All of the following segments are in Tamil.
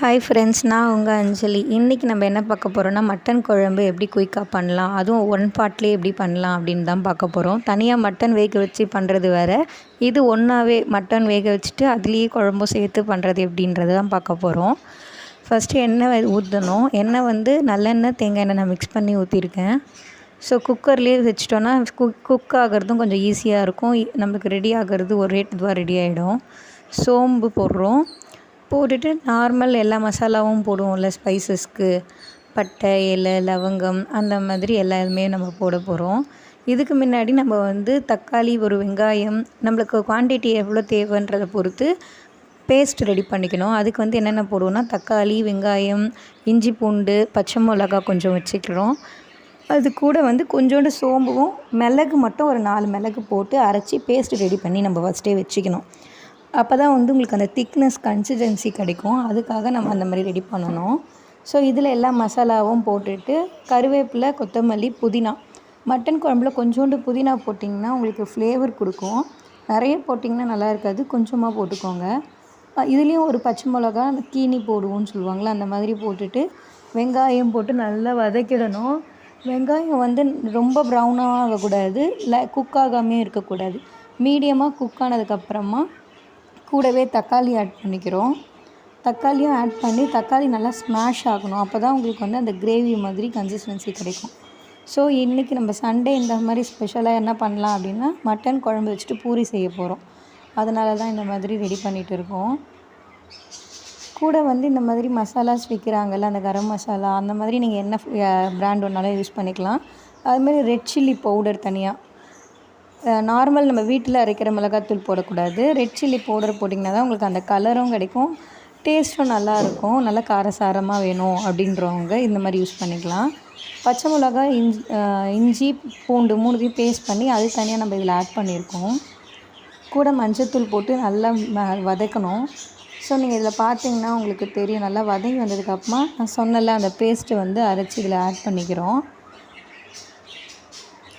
ஹாய் ஃப்ரெண்ட்ஸ் நான் உங்கள் அஞ்சலி. இன்றைக்கி நம்ம என்ன பார்க்க போகிறோம்னா மட்டன் குழம்பு எப்படி குயிக்காக பண்ணலாம் அதுவும் ஒன் பாட்லேயே எப்படி பண்ணலாம் அப்படின்னு தான் பார்க்க போகிறோம் தனியாக மட்டன் வேக வச்சு பண்ணுறது வேறு. இது ஒன்றாவே மட்டன் வேக வச்சுட்டு அதுலேயே குழம்பும் சேர்த்து பண்ணுறது எப்படின்றது தான் பார்க்க போகிறோம் ஃபஸ்ட்டு எண்ணெய் ஊற்றணும் எண்ணெய் வந்து நல்லெண்ணெய் தேங்காய் எண்ணெய் நான் மிக்ஸ் பண்ணி ஊற்றிருக்கேன் ஸோ குக்கர்லேயே வச்சிட்டோன்னா குக் குக் ஆகிறதும் கொஞ்சம் ஈஸியாக இருக்கும். நம்மளுக்கு ரெடி ஆகிறது ஒரு ரேட் இதுவாக ரெடி ஆகிடும் சோம்பு போடுறோம். போட்டுட்டு நார்மல் எல்லா மசாலாவும் போடுவோம்ல ஸ்பைசஸ்க்கு பட்டை இலை லவங்கம் அந்த மாதிரி எல்லாமே நம்ம போட போகிறோம் இதுக்கு முன்னாடி நம்ம வந்து தக்காளி ஒரு வெங்காயம் நம்மளுக்கு குவான்டிட்டி எவ்வளோ தேவைன்றதை பொறுத்து பேஸ்ட் ரெடி பண்ணிக்கணும். அதுக்கு வந்து என்னென்ன போடுவோம்னா தக்காளி வெங்காயம் இஞ்சி பூண்டு பச்சை மிளகா கொஞ்சம் வச்சுக்கிறோம். அது கூட வந்து கொஞ்சோண்டு சோம்பும் மிளகு மட்டும் ஒரு நாலு மிளகு போட்டு அரைச்சி பேஸ்ட் ரெடி பண்ணி நம்ம ஃபஸ்ட்டே வச்சுக்கணும். அப்போ தான் வந்து உங்களுக்கு அந்த திக்னஸ் கன்சிஸ்டன்சி கிடைக்கும். அதுக்காக நம்ம அந்த மாதிரி ரெடி பண்ணணும். ஸோ இதில் எல்லா மசாலாவும் போட்டுட்டு கருவேப்பிலை கொத்தமல்லி புதினா. மட்டன் குழம்புல கொஞ்சோண்டு புதினா போட்டிங்கன்னா உங்களுக்கு ஃப்ளேவர் கொடுக்கும். நிறைய போட்டிங்கன்னா நல்லா இருக்காது. கொஞ்சமாக போட்டுக்கோங்க. இதுலேயும் ஒரு பச்சை மிளகா கீனி போடுவோம்னு சொல்லுவாங்களே அந்த மாதிரி போட்டுட்டு வெங்காயம் போட்டு நல்லா வதக்கிடணும். வெங்காயம் வந்து ரொம்ப ப்ரௌனாக ஆகக்கூடாது. இல்லை குக் ஆகாமே இருக்கக்கூடாது. மீடியமாக குக் ஆனதுக்கப்புறமா கூடவே தக்காளி ஆட் பண்ணிக்கிறோம். தக்காளியும் ஆட் பண்ணி தக்காளி நல்லா ஸ்மாஷ் ஆகணும். அப்போ தான் உங்களுக்கு வந்து அந்த கிரேவி மாதிரி கன்சிஸ்டன்சி கிடைக்கும். ஸோ இன்றைக்கி நம்ம சண்டே இந்த மாதிரி ஸ்பெஷலாக என்ன பண்ணலாம் அப்படின்னா மட்டன் குழம்பு வச்சுட்டு பூரி செய்ய போகிறோம் அதனால தான் இந்த மாதிரி ரெடி பண்ணிகிட்டு இருக்கோம். கூட வந்து இந்த மாதிரி மசாலாஸ் விற்கிறாங்கல்ல அந்த கரம் மசாலா அந்த மாதிரி நீங்கள் என்ன ப்ராண்ட் ஒன்றாலும் யூஸ் பண்ணிக்கலாம். அதுமாதிரி ரெட் சில்லி பவுடர் தனியாக நார்மல் நம்ம வீட்டில் அரைக்கிற மிளகாத்தூள் போடக்கூடாது. ரெட் சில்லி பவுடர் போட்டிங்கன்னா தான் உங்களுக்கு அந்த கலரும் கிடைக்கும். டேஸ்ட்டும் நல்லாயிருக்கும் நல்லா காரசாரமாக வேணும் அப்படின்றவங்க இந்த மாதிரி யூஸ் பண்ணிக்கலாம். பச்சை மிளகா இஞ்சி இஞ்சி பூண்டு மூணுத்தையும் பேஸ்ட் பண்ணி அது தனியாக நம்ம இதில் ஆட் பண்ணியிருக்கோம். கூட மஞ்சத்தூள் போட்டு நல்லா வதக்கணும். ஸோ நீங்கள் இதில் பார்த்தீங்கன்னா உங்களுக்கு தெரியும். நல்லா வதங்கி வந்ததுக்கப்புறமா நான் சொன்னல அந்த பேஸ்ட்டு வந்து அரைச்சி இதில் ஆட் பண்ணிக்கிறோம்.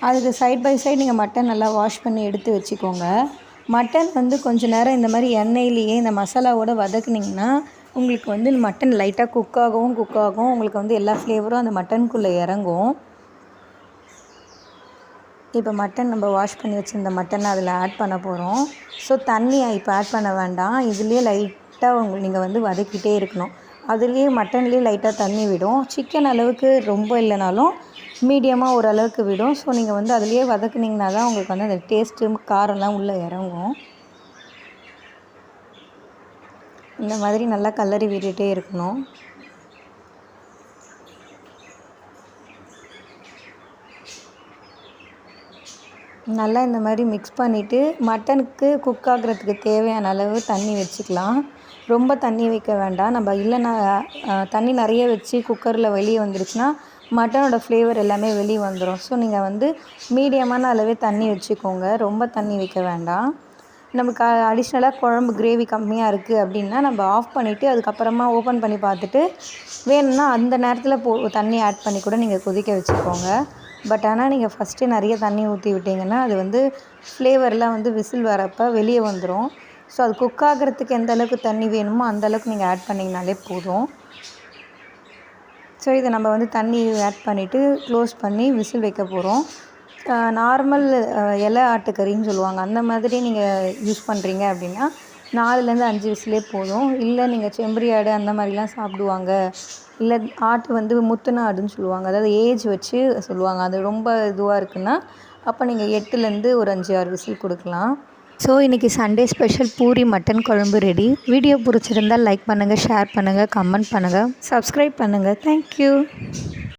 அதுக்கு சைட் பை சைடு நீங்கள் மட்டன் நல்லா வாஷ் பண்ணி எடுத்து வச்சுக்கோங்க. மட்டன் வந்து கொஞ்சம் நேரம் இந்த மாதிரி எண்ணெயிலேயே இந்த மசாலாவோடு வதக்குனிங்கன்னா உங்களுக்கு வந்து மட்டன் லைட்டாக குக் ஆகவும் குக் ஆகும் உங்களுக்கு வந்து எல்லா ஃப்ளேவரும் அந்த மட்டனுக்குள்ளே இறங்கும். இப்போ மட்டன் நம்ம வாஷ் பண்ணி வச்சுருந்த மட்டனை அதில் ஆட் பண்ண போகிறோம் ஸோ தண்ணி இப்போ ஆட் பண்ண வேண்டாம். இதுலேயே லைட்டாக உங்களுக்கு நீங்கள் வந்து வதக்கிட்டே இருக்கணும். அதுலேயே மட்டன்லேயே லைட்டாக தண்ணி விடும். சிக்கன் அளவுக்கு ரொம்ப இல்லைனாலும் மீடியமாக ஓரளவுக்கு விடும். ஸோ நீங்கள் வந்து அதுலேயே வதக்குனிங்கன்னா தான் உங்களுக்கு வந்து அந்த டேஸ்ட்டு காரம்லாம் உள்ளே இறங்கும். இந்த மாதிரி நல்லா கல்லறி விட்டுட்டே இருக்கணும். நல்லா இந்த மாதிரி மிக்ஸ் பண்ணிவிட்டு மட்டனுக்கு குக் ஆகிறதுக்கு தேவையான அளவு தண்ணி வச்சுக்கலாம். ரொம்ப தண்ணி வைக்க வேண்டாம். நம்ம இல்லைன்னா தண்ணி நிறைய வச்சு குக்கரில் வெளியே வந்துருச்சுன்னா மட்டனோட ஃப்ளேவர் எல்லாமே வெளியே வந்துடும் ஸோ நீங்கள் வந்து மீடியமான அளவே தண்ணி வச்சுக்கோங்க. ரொம்ப தண்ணி வைக்க வேண்டாம். நமக்கு அடிஷ்னலாக குழம்பு கிரேவி கம்மியாக இருக்குது அப்படின்னா நம்ம ஆஃப் பண்ணிவிட்டு அதுக்கப்புறமா ஓப்பன் பண்ணி பார்த்துட்டு வேணும்னா அந்த நேரத்தில் போ தண்ணி ஆட் பண்ணி கூட நீங்கள் கொதிக்க வச்சுக்கோங்க. பட் ஆனால் நீங்கள் ஃபஸ்ட்டு நிறைய தண்ணி ஊற்றி விட்டிங்கன்னா அது வந்து ஃப்ளேவர்லாம் வந்து விசில் வரப்போ வெளியே வந்துடும் ஸோ அது குக் ஆகிறதுக்கு எந்த அளவுக்கு தண்ணி வேணுமோ அந்த அளவுக்கு நீங்கள் ஆட் பண்ணிங்கனாலே போதும். ஸோ இதை நம்ம வந்து தண்ணி ஆட் பண்ணிவிட்டு க்ளோஸ் பண்ணி விசில் வைக்க போகிறோம் நார்மல் இலை ஆட்டுக்கறின்னு சொல்லுவாங்க. அந்த மாதிரி நீங்கள் யூஸ் பண்ணுறீங்க அப்படின்னா நாலுலேருந்து அஞ்சு விசிலே போதும். இல்லை நீங்கள் செம்பரி ஆடு அந்த மாதிரிலாம் சாப்பிடுவாங்க. இல்லை ஆட்டு வந்து முத்துன ஆடுன்னு சொல்லுவாங்க. அதாவது ஏஜ் வச்சு சொல்லுவாங்க. அது ரொம்ப இதுவாக இருக்குன்னா அப்போ நீங்கள் எட்டுலேருந்து ஒரு அஞ்சு ஆறு விசில் கொடுக்கலாம். ஸோ இன்றைக்கி சண்டே ஸ்பெஷல் பூரி மட்டன் குழம்பு ரெடி வீடியோ பிடிச்சிருந்தால் லைக் பண்ணுங்கள் ஷேர் பண்ணுங்கள் கமெண்ட் பண்ணுங்கள் சப்ஸ்கிரைப் பண்ணுங்கள் தேங்க்யூ